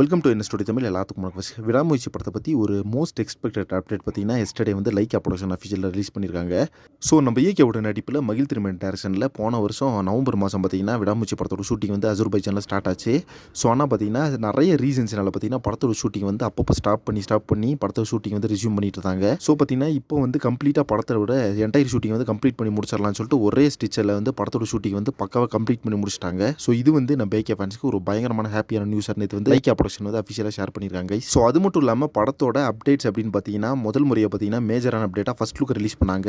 Welcome to என்ன studio Tamil எல்லாத்துக்கும் வணக்கம். விடாமுயற்சி படத்தை பற்றி ஒரு மோஸ்ட் எக்ஸ்பெக்டட் அப்டேட் பார்த்தீங்கன்னா எஸ்டர்டே வந்து லைக்கா ப்ரொடக்ஷன் அஃபிஷியலில் ரிலீஸ் பண்ணியிருக்காங்க ஸோ நம்ம இயக்கியோட நடிப்பில் மகிழ் திருமண டேரக்ஷனில் போன வருஷம் நவம்பர் மாதம் பார்த்தீங்கன்னா விடாமுயற்சி படத்தோட ஷூட்டிங் வந்து அசர்பைஜானில் ஸ்டார்ட் ஆச்சு. ஸோ ஆனால் பார்த்தீங்கன்னா நிறைய ரீசன்ஸ்னால பார்த்தீங்கன்னா படத்தோட ஷூட்டிங் வந்து அப்பப்போ ஸ்டாப் பண்ணி ஸ்டாப் பண்ணி படத்தோட ஷூட்டிங் வந்து ரிசியூம் பண்ணிட்டு இருந்தாங்க. ஸோ பார்த்தீங்கன்னா இப்போ வந்து கம்ப்ளீட்டாக படத்தோட விட என்டையர் ஷூட்டிங் வந்து கம்ப்ளீட் பண்ணி முடிச்சிடலாம்னு சொல்லிட்டு ஒரே ஸ்டிச்சரில் வந்து படத்தோட ஷூட்டிங் வந்து பக்காவாக கம்ப்ளீட் பண்ணி முடிச்சிட்டாங்க. ஸோ இது வந்து நம்ம பேகே ஃபேன்ஸ்க்கு ஒரு பயங்கரமான ஹாப்பியான நியூஸ் நேற்று வந்து லைக்கா ப்ரொடக்ஷன் வந்து அஃபிஷியலாக ஷேர் பண்ணியிருக்காங்க ஸோ அது மட்டும் இல்லாமல் படத்தோட அப்டேட்ஸ் அப்படின்னு பார்த்தீங்கன்னா முதல் முறையை பார்த்தீங்கன்னா மேஜரான அப்டேட்டாக ஃபஸ்ட் லுக் ரிலீஸ் பண்ணாங்க.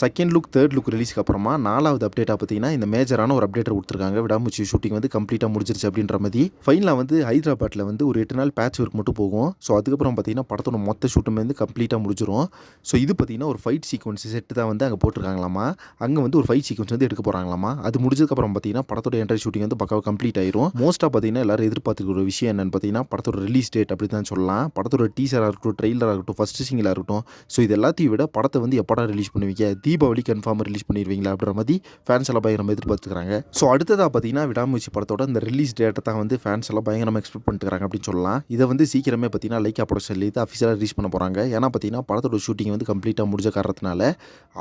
செகண்ட் லுக் தேர்ட் லுக் ரிலீஸ்க்கு அப்புறமா நாலாவது அப்டேட்டாக பார்த்தீங்கன்னா இந்த மேஜரான ஒரு அப்டேட்டை கொடுத்துருக்காங்க. விடாமுச்சி ஷூட்டிங் வந்து கம்ப்ளீட்டாக முடிஞ்சிருச்சு அப்படின்ற மாதிரி. ஃபைனலாக வந்து ஹைதராபாத்தில் வந்து ஒரு எட்டு நாள் பேட்ச் ஒர்க் மட்டும் போகும். ஸோ அதுக்கப்புறம் பார்த்தீங்கன்னா படத்தோட மொத்த ஷூட்டுமே வந்து கம்ப்ளீட்டாக முடிஞ்சிரும். ஸோ இது பார்த்தீங்கன்னா ஒரு ஃபைட் சீக்வன்ஸ் செட்டு தான் வந்து அங்கே போட்டிருக்காங்களாமா? அங்கே வந்து ஒரு ஃபைட் சீக்வன்ஸ் வந்து எடுக்க போகிறாங்களாமா அது முடிஞ்சதுக்கப்புறம் பார்த்தீங்கன்னா படத்தோட என்ட்ரி ஷூட்டிங் வந்து பக்காவாக கம்ப்ளீட் ஆயிரும். மோஸ்ட்டாக பார்த்தீங்கன்னா எல்லாரும் எதிர்பார்த்துக்கிற ஒரு விஷயம் என்னன்னு பார்த்தீங்கன்னா படத்தோட ரிலீஸ் டேட் அப்படி தான் சொல்லலாம். படத்தோட டீசராக இருக்கட்டும் ட்ரெய்லராக இருக்கட்டும் ஃபஸ்ட்டு சிங்கிளாக இருக்கட்டும். ஸோ இது எல்லாத்தையும் விட படத்தை வந்து எப்படா ரிலீஸ் பண்ணுவீங்க? தீபாவளி கன்ஃபார்மாக ரிலீஸ் பண்ணிடுவீங்களா அப்படின்ற மாதிரி ஃபேன்ஸ் எல்லாம் பயங்கரமாக எதிர்பார்த்துக்கிறாங்க. ஸோ அடுத்ததாக பார்த்தீங்கன்னா விடாமுயற்சி படத்தோட இந்த ரிலீஸ் டேட்டை தான் வந்து ஃபேன்ஸ் எல்லாம் பயங்கரமாக எக்ஸ்பெக்ட் பண்ணிட்டுருக்காங்க அப்படின்னு சொல்லலாம். இதை வந்து சீக்கிரமே பார்த்தீங்கன்னா லைக் ப்ரொடக்ஷன்ல இது அஃபிஷியலாக ரிலீஸ் பண்ண போகிறாங்க ஏன்னா பார்த்தீங்கன்னா படத்தோட ஷூட்டிங் வந்து கம்ப்ளீட்டாக முடிஞ்ச காரணத்தினால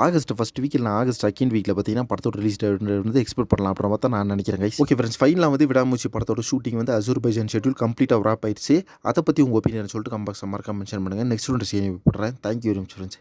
ஆகஸ்ட் ஃபஸ்ட் வீக் இல்லை ஆகஸ்ட் செகண்ட் வீக்கில் பார்த்தீங்கன்னா படத்தோட ரிலீஸ் டேட் வந்து எக்ஸ்பெக்ட் பண்ணலாம் அப்புறமா தான் நான் நினைக்கிறேன் ஓகே ஃப்ரெண்ட்ஸ் ஃபைனலாக வந்து விடாமுயற்சி படத்தோட ஷூட்டிங் வந்து அசூர்பைஜான் ஷெட்யூல் கம்ப்ளீட்டாக ராப் ஆயிடுச்சு. அதை பற்றி உங்கள் ஒப்பீனியன் சொல்லிட்டு கம்பாக்ஸ் மறக்காம மென்ஷன் பண்ணுங்கள் நெக்ஸ்ட் ஒன்று செய்ய போடுறேன் தேங்க்யூ வெரி மச் ஃப்ரெண்ட்ஸ்